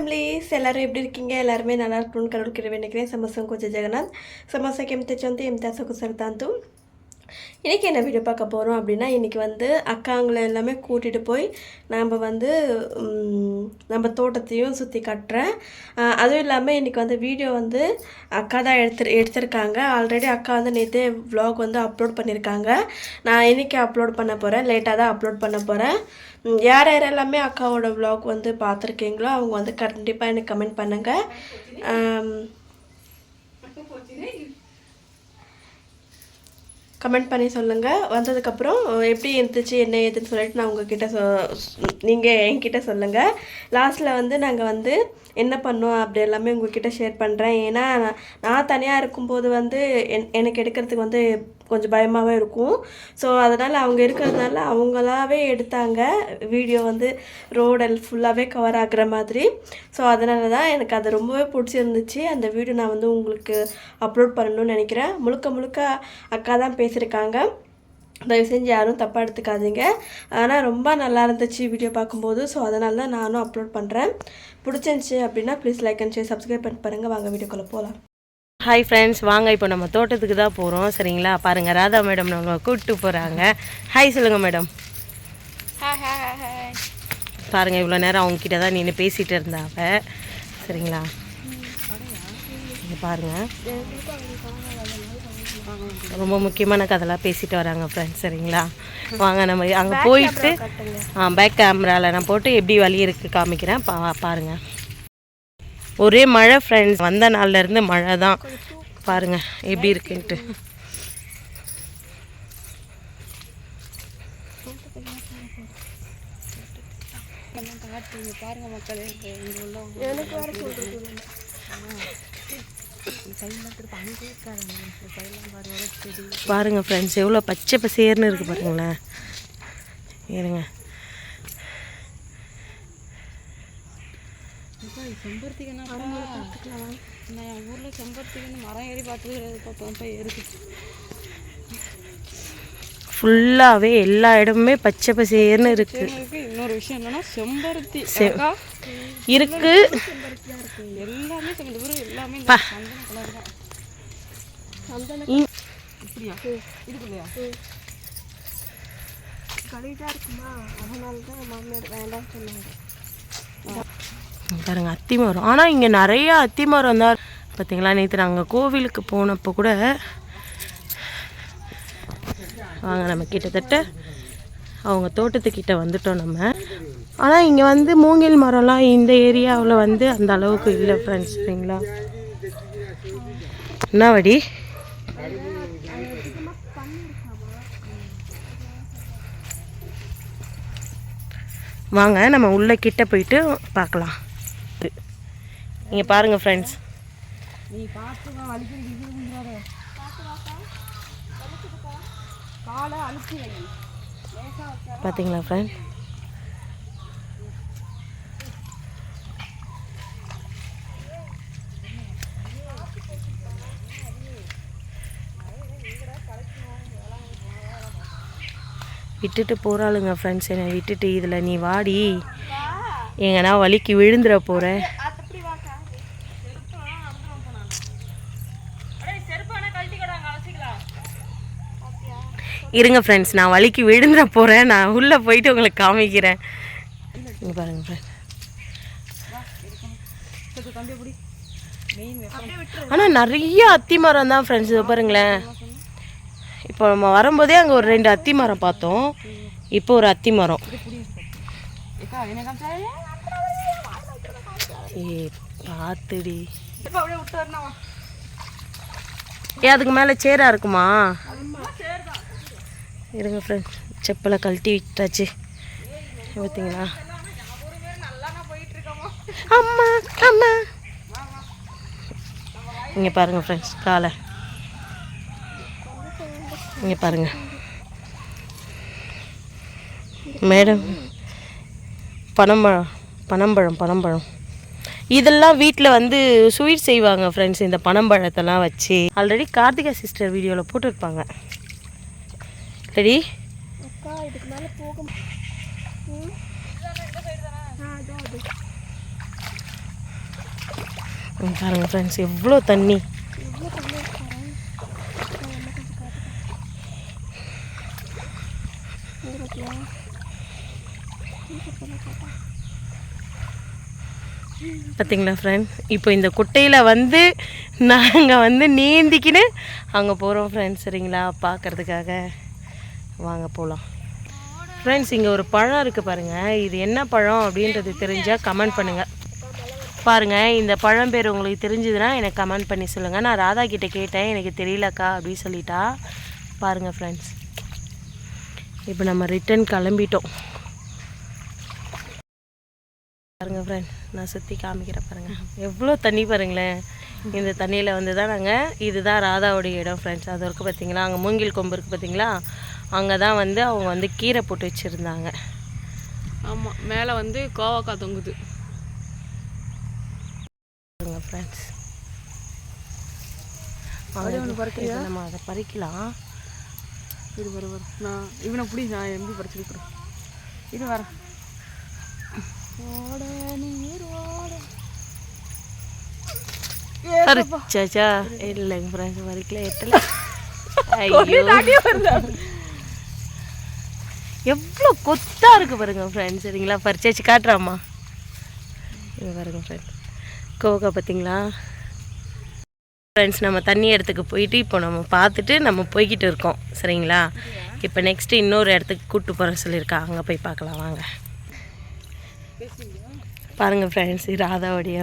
Families ఎల్లరూ ఎప్పుడు ఇరికింగే ఎల్లారమే నానా కడుగులు కిరవే నెక్కినే సమస్య కొంచెం జగన్నాథ్ సమస్యకి ఎంత చెంది ఎంత సొకు సరితాంతు இன்றைக்கி என்ன வீடியோ பார்க்க போகிறோம் அப்படின்னா இன்றைக்கி வந்து அக்காங்களை எல்லாமே கூட்டிகிட்டு போய் நாம் வந்து நம்ம தோட்டத்தையும் சுற்றி கட்டுறேன். அதுவும் இல்லாமல் இன்றைக்கி வந்து வீடியோ வந்து அக்கா தான் எடுத்து எடுத்திருக்காங்க. ஆல்ரெடி அக்கா வந்து நேற்றே வ்ளாக் வந்து அப்லோட் பண்ணியிருக்காங்க நான் இன்றைக்கி அப்லோட் பண்ண போகிறேன் லேட்டாக தான் அப்லோட் பண்ண போகிறேன் யார் யார் எல்லாமே அக்காவோட வ்ளாக் வந்து பார்த்துருக்கீங்களோ அவங்க வந்து கண்டிப்பாக எனக்கு கமெண்ட் பண்ணுங்கள் கமெண்ட் பண்ணி சொல்லுங்கள் வந்ததுக்கப்புறம் எப்படி இருந்துச்சு என்ன ஏதுன்னு சொல்லிட்டு நான் உங்ககிட்ட சொ நீங்கள் என்கிட்ட சொல்லுங்கள் லாஸ்ட்டில் வந்து நாங்கள் வந்து என்ன பண்ணோம் அப்படி எல்லாமே உங்ககிட்ட ஷேர் பண்ணுறேன் ஏன்னா நான் நான் தனியாக இருக்கும்போது வந்து என் எனக்கு எடுக்கிறதுக்கு வந்து கொஞ்சம் பயமாகவே இருக்கும். ஸோ அதனால் அவங்க இருக்கிறதுனால அவங்களாவே எடுத்தாங்க. வீடியோ வந்து ரோடல் ஃபுல்லாகவே கவர் ஆகிற மாதிரி. ஸோ அதனால தான் எனக்கு அது ரொம்பவே பிடிச்சிருந்துச்சு. அந்த வீடியோ நான் வந்து உங்களுக்கு அப்லோட் பண்ணணும்னு நினைக்கிறேன். முழுக்க முழுக்க அக்கா தான் பேசியிருக்காங்க. தயவு செஞ்சு யாரும் தப்பாக எடுத்துக்காதீங்க. ஆனால் ரொம்ப நல்லா இருந்துச்சு வீடியோ பார்க்கும்போது. ஸோ அதனால தான் நானும் அப்லோட் பண்ணுறேன் பிடிச்சிருந்துச்சி அப்படின்னா please like and share subscribe பண்ணி பாருங்கள் வாங்க வீடியோக்குள்ளே போகலாம் ஹாய் ஃப்ரெண்ட்ஸ் வாங்க இப்போ நம்ம தோட்டத்துக்கு தான் போகிறோம் சரிங்களா? பாருங்கள் ராதா மேடம் நம்மளை கூப்பிட்டு போகிறாங்க ஹாய் சொல்லுங்கள் மேடம் பாருங்கள் இவ்வளோ நேரம் அவங்க கிட்ட தான் நின்று பேசிகிட்டு இருந்தாவ சரிங்களா? பாருங்கள் ரொம்ப முக்கியமான கதைலாம் பேசிட்டு வராங்க ஃப்ரெண்ட்ஸ் சரிங்களா? வாங்க நம்ம அங்கே போயிட்டு ஆ பேக் கேமராவில் நான் போட்டு எப்படி வழி இருக்குது காமிக்கிறேன். பா பாருங்கள் ஒரே மழை ஃப்ரெண்ட்ஸ் வந்த நாள்ல இருந்து மழை தான். பாருங்கள் எப்படி இருக்குன்ட்டு. பாருங்க ஃப்ரெண்ட்ஸ் எவ்வளோ பச்சை பசேர்னு இருக்கு பாருங்களேன். இருங்க. நான் என் ஊரில் செம்பருத்திக்கு மரம் ஏறி பார்த்தது கிடையாது பார்த்தோம் போய் ஏறிச்சு ஃபுல்லாகவே எல்லா இடமுமே பச்சை பசேர்னு இருக்கு. இன்னொரு விஷயம் என்னன்னா செம்பருத்தி. இருக்கு. எல்லாமே செம்பருத்தி. ஊரு எல்லாமே இந்த சந்தன கலர் தான். இ- இப்படியா? இதுக்குள்ளையா கழிதாக இருக்குமா? அதனால தான் மாமியார் வேண்டாம்னு சொன்னாங்க. பாருங்க அத்தி மரம் ஆனால் இங்கே நிறையா அத்தி மரம் தான். பார்த்தீங்களா நேற்று நாங்கள் கோவிலுக்கு போனப்போ கூட வாங்க நம்ம கிட்டத்தட்ட அவங்க தோட்டத்துக்கிட்ட வந்துட்டோம் நம்ம. ஆனால் இங்கே வந்து மூங்கில் மரம்லாம் இந்த ஏரியாவில் வந்து அந்த அளவுக்கு இல்லை ஃப்ரெண்ட்ஸ் சரிங்களா? என்ன வடி? வாங்க நம்ம உள்ள கிட்ட போயிட்டு பார்க்கலாம் இங்கே பாருங்க ஃப்ரெண்ட்ஸ் பார்த்தீங்களா ஃப்ரெண்ட் விட்டுட்டு போகிறாளுங்க ஃப்ரெண்ட்ஸ் என்னை விட்டுட்டு இதில் நீ வாடி. எங்கன்னா வலிக்கு விழுந்துட போகிற இருங்க ஃப்ரெண்ட்ஸ் நான் வலிக்கு விழுந்துட போகிறேன் நான் உள்ளே போயிட்டு உங்களுக்கு காமிக்கிறேன். இங்கே பாருங்க ஆனால் நிறைய அத்தி மரம் தான் ஃப்ரெண்ட்ஸ் இதை பாருங்களேன். இப்போ நம்ம வரும்போதே அங்கே ஒரு ரெண்டு அத்தி மரம் பார்த்தோம். இப்போ ஒரு அத்தி மரம். ஏ பார்த்துடி ஏ அதுக்கு மேலே சேராக இருக்குமா? இருங்க ஃப்ரெண்ட்ஸ் செப்பலை கழட்டி விட்டாச்சு. பார்த்தீங்களா அம்மா அம்மா. இங்கே பாருங்கள் ஃப்ரெண்ட்ஸ் காலை. இங்கே பாருங்கள் மேடம் பனம்பழம் பனம்பழம் பனம்பழம். இதெல்லாம் வீட்டில் வந்து ஸ்வீட் செய்வாங்க ஃப்ரெண்ட்ஸ் இந்த பனம்பழத்தெல்லாம் வச்சு. ஆல்ரெடி கார்த்திகா சிஸ்டர் வீடியோவில் போட்டிருப்பாங்க. ரெடி? பாருங்க ஃப்ரெண்ட்ஸ் எவ்வளோ தண்ணி. பார்த்தீங்களா ஃப்ரெண்ட் இப்போ இந்த குட்டையில் வந்து நாங்கள் வந்து நீந்திக்கின்னு அங்கே போகிறோம் ஃப்ரெண்ட்ஸ் சரிங்களா? பார்க்கறதுக்காக வாங்க போகலாம் ஃப்ரெண்ட்ஸ் இங்கே ஒரு பழம் இருக்குது பாருங்கள் இது என்ன பழம் அப்படின்றது தெரிஞ்சால் கமெண்ட் பண்ணுங்கள் பாருங்கள் இந்த பழம் பேர் உங்களுக்கு தெரிஞ்சதுன்னா எனக்கு கமெண்ட் பண்ணி சொல்லுங்கள் நான் ராதா கிட்டே கேட்டேன் எனக்கு தெரியலக்கா அப்படின்னு சொல்லிட்டா. பாருங்கள் ஃப்ரெண்ட்ஸ் இப்போ நம்ம ரிட்டர்ன் கிளம்பிட்டோம். பாருங்கள் ஃப்ரெண்ட் நான் சுற்றி காமிக்கிறேன் பாருங்கள் எவ்வளோ தண்ணி பாருங்களேன். இந்த தண்ணியில் வந்து தான் நாங்கள் இதுதான் ராதாவுடைய இடம் ஃப்ரெண்ட்ஸ் அது இருக்குது பார்த்தீங்களா அங்கே மூங்கில் கொம்பு இருக்குது பார்த்தீங்களா அங்கே தான் வந்து அவங்க வந்து கீரை போட்டு வச்சுருந்தாங்க. ஆமாம் மேலே வந்து கோவக்காய் தொங்குது. பாருங்க ஃப்ரெண்ட்ஸ் நம்ம அதை பறிக்கலாம். இது வர வர. நான் இவனை பிடி நான் எப்படி பறிச்சிருக்கிறேன் இது வரேன் ஓட நீர் ஓட பறிச்சாச்சா இல்லைங்க ஃப்ரெண்ட்ஸ் பறிக்கல எட்டல. ஐயோ. எவ்வளோ கொத்தாக இருக்குது பாருங்க ஃப்ரெண்ட்ஸ் சரிங்களா? பறிச்சாச்சு காட்டுறாமா இங்கே பாருங்க ஃப்ரெண்ட்ஸ் கோவக்காய் பார்த்தீங்களா ஃப்ரெண்ட்ஸ் நம்ம தண்ணி இடத்துக்கு போயிட்டு இப்போ நம்ம பார்த்துட்டு நம்ம போய்கிட்டு இருக்கோம். சரிங்களா? இப்போ நெக்ஸ்ட்டு இன்னொரு இடத்துக்கு கூப்பிட்டு போகிற சொல்லியிருக்கா அங்கே போய் பார்க்கலாம் வாங்க. பாருங்க ஃப்ரெண்ட்ஸ் ராதாவுடைய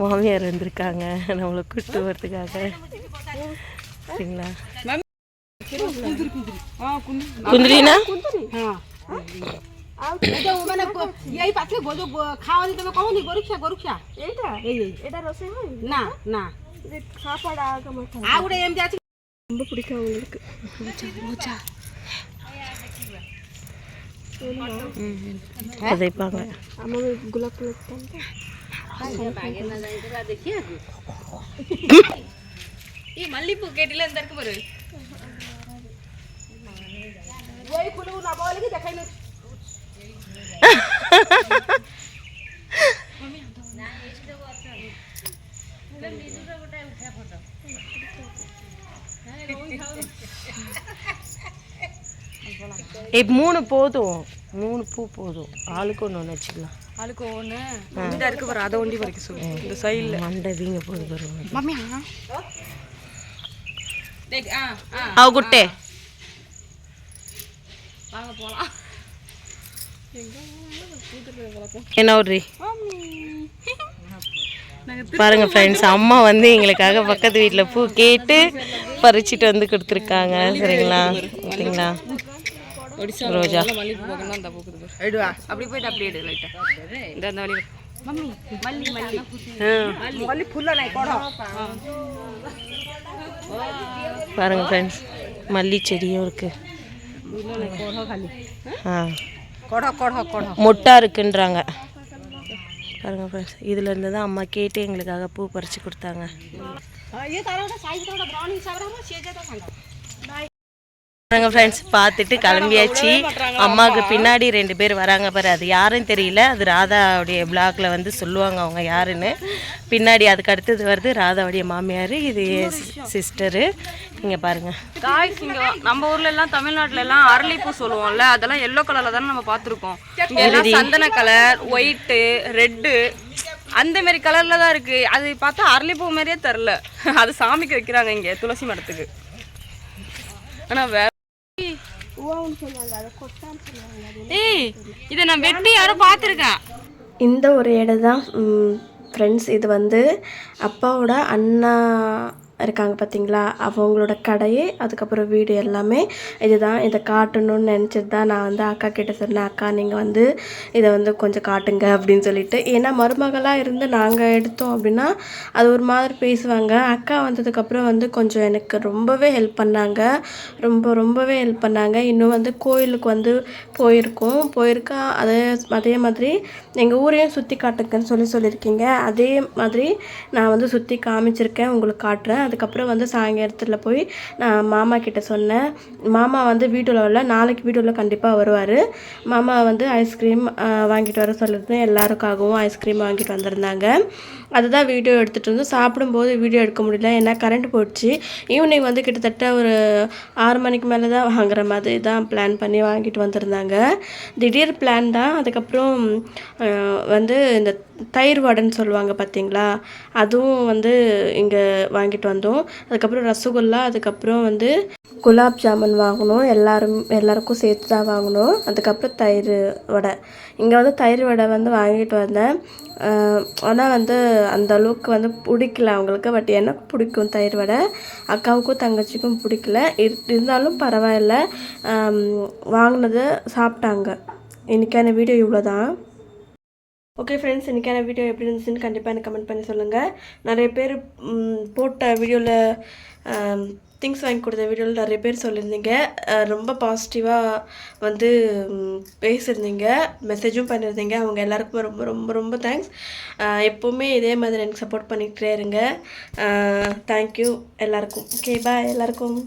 மாமியார் வந்திருக்காங்க. நம்மளை கூப்பிட்டு வரதுக்காக சரிங்களா? কুন্দরি না এই পাখি গজু খাওয়া দিতে কখন গরুক্ষা গরুক্ষা এইটা এই এটা রসে হয় না না சாப்பாடு ஆக மாட்டாங்க அவட எம்ஜியாச்சு ரொம்ப பிடிக்கும் அவங்களுக்கு மூச்சா மூச்சா விதைப்பாங்க ஆமாம் குலாப் குலாப் தான் மல்லிப்பூ கேட்டில இருந்தா இருக்கு பாரு ফুলগুলো না বলে কি দেখাই না ஏய் மூணு போதும் மூணு பூ போதும் ஆளுக்கு ஒன்று ஒன்று வச்சுக்கலாம் ஆளுக்கு ஒன்று இந்த இருக்கு பாரு அதை ஒண்டி பறிக்க சொல்லு இந்த சைடில் மண்டை வீங்க போது பாருங்க মামি ஆ ஆ அவ குட்டே என்ன ஒரு பாருங்க ஃப்ரெண்ட்ஸ் அம்மா வந்து எங்களுக்காக பக்கத்து வீட்டில் பூ கேட்டு பறிச்சுட்டு வந்து கொடுத்துருக்காங்க. சரிங்களா? ஓகேங்களா ரோஜா. அப்படி பாருங்க ஃப்ரெண்ட்ஸ் மல்லி செடியும் இருக்குது மொட்டா இருக்குன்றாங்க பாருங்க ஃப்ரெண்ட்ஸ் இதுலேருந்து தான் அம்மா கேட்டு எங்களுக்காக பூ பறித்து கொடுத்தாங்க. பாருங்க ஃப்ரெண்ட்ஸ் பார்த்துட்டு கிளம்பியாச்சு. அம்மாவுக்கு பின்னாடி ரெண்டு பேர் வராங்க பாரு. அது யாருன்னு தெரியல. அது ராதாவுடைய பிளாக்ல வந்து சொல்லுவாங்க அவங்க யாருன்னு. பின்னாடி அதுக்கு அடுத்தது வருது ராதாவுடைய மாமியார் இது சிஸ்டரு. இங்கே பாருங்க. காய்ஸ் இங்க நம்ம ஊர்ல எல்லாம் தமிழ்நாட்டுல எல்லாம் அரளிப்பூ சொல்லுவோம்ல அதெல்லாம் எல்லோ கலர்ல தானே நம்ம பார்த்துருக்கோம். எல்லாம் சந்தன கலர் ஒயிட்டு ரெட்டு அந்த மாதிரி கலர்ல தான் இருக்கு. அது பார்த்தா அரளிப்பூ மாதிரியே தெரில அது சாமிக்கு வைக்கிறாங்க இங்க துளசி மரத்துக்கு ஆனா வேற ஏய் இதை நான் வெட்டி யாரோ பார்த்துருக்கேன். இந்த ஒரு இடம் தான் ஃப்ரெண்ட்ஸ் இது வந்து அப்பாவோட அண்ணா இருக்காங்க பார்த்தீங்களா? அவங்களோட கடையே அதுக்கப்புறம் வீடு எல்லாமே இதுதான். இதை காட்டணும்னு நினச்சிட்டு தான் நான் வந்து அக்கா கிட்ட சொன்னேன் அக்கா நீங்கள் வந்து இதை வந்து கொஞ்சம் காட்டுங்க அப்படின்னு சொல்லிட்டு. ஏன்னா மருமகளாக இருந்து நாங்கள் எடுத்தோம் அப்படின்னா அது ஒரு மாதிரி பேசுவாங்க. அக்கா வந்ததுக்கப்புறம் வந்து கொஞ்சம் எனக்கு ரொம்பவே ஹெல்ப் பண்ணாங்க. ரொம்ப ரொம்பவே ஹெல்ப் பண்ணாங்க. இன்னும் வந்து கோயிலுக்கு வந்து போயிருக்கோம். போயிருக்கா அதே அதே மாதிரி எங்கள் ஊரையும் சுற்றி காட்டுங்கன்னு சொல்லி சொல்லியிருக்கீங்க. அதே மாதிரி நான் வந்து சுற்றி காமிச்சிருக்கேன். உங்களுக்கு காட்டுறேன். அதுக்கப்புறம் வந்து சாயங்காலத்தில் போய் நான் மாமா கிட்டே சொன்னேன். மாமா வந்து வீட்டில் உள்ள நாளைக்கு வீட்டில் கண்டிப்பாக வருவார். மாமா வந்து ஐஸ்கிரீம் வாங்கிட்டு வர சொல்லியிருந்தேன். எல்லாருக்காகவும் ஐஸ்கிரீம் வாங்கிட்டு வந்திருந்தாங்க. அதுதான் வீடியோ எடுத்துகிட்டு இருந்தோம் சாப்பிடும்போது வீடியோ எடுக்க முடியல. ஏன்னா கரண்ட் போயிடுச்சு. ஈவினிங் வந்து கிட்டத்தட்ட ஒரு ஆறு மணிக்கு மேலே தான் வாங்குற மாதிரி தான் பிளான் பண்ணி வாங்கிட்டு வந்திருந்தாங்க. திடீர் பிளான் தான். அதுக்கப்புறம் வந்து இந்த தயிர் வடைன்னு சொல்லுவாங்க பார்த்தீங்களா அதுவும் வந்து இங்கே வாங்கிட்டு வந்தோம். அதுக்கப்புறம் ரசகுல்லா அதுக்கப்புறம் வந்து குலாப் ஜாமுன் வாங்கினோம் எல்லாரும் எல்லாருக்கும் சேர்த்து தான் வாங்கினோம் அதுக்கப்புறம் தயிர் வடை. இங்கே வந்து தயிர் வடை வந்து வாங்கிட்டு வந்தேன். ஆனால் வந்து அந்த அளவுக்கு வந்து பிடிக்கல அவங்களுக்கு. பட் எனக்கு பிடிக்கும் தயிர் வடை. அக்காவுக்கும் தங்கச்சிக்கும் பிடிக்கல. இரு- இருந்தாலும் பரவாயில்ல. வாங்கினதை சாப்பிட்டாங்க. இன்றைக்கான வீடியோ இவ்வளோ தான் ஓகே ஃப்ரெண்ட்ஸ் இன்றைக்கான வீடியோ எப்படி இருந்துச்சுன்னு கண்டிப்பாக எனக்கு கமெண்ட் பண்ணி சொல்லுங்கள் நிறைய பேர் போட்ட வீடியோவில் திங்ஸ் வாங்கி கொடுத்த வீடியோவில் நிறைய பேர் சொல்லியிருந்தீங்க. ரொம்ப பாசிட்டிவாக வந்து பேசியிருந்தீங்க. மெசேஜும் பண்ணியிருந்தீங்க. அவங்க எல்லாருக்குமே ரொம்ப ரொம்ப ரொம்ப தேங்க்ஸ் எப்போவுமே இதே மாதிரி எனக்கு சப்போர்ட் பண்ணிக்கிட்டே இருங்க. தேங்க்யூ எல்லாருக்கும். ஓகே பாய் எல்லாருக்கும்.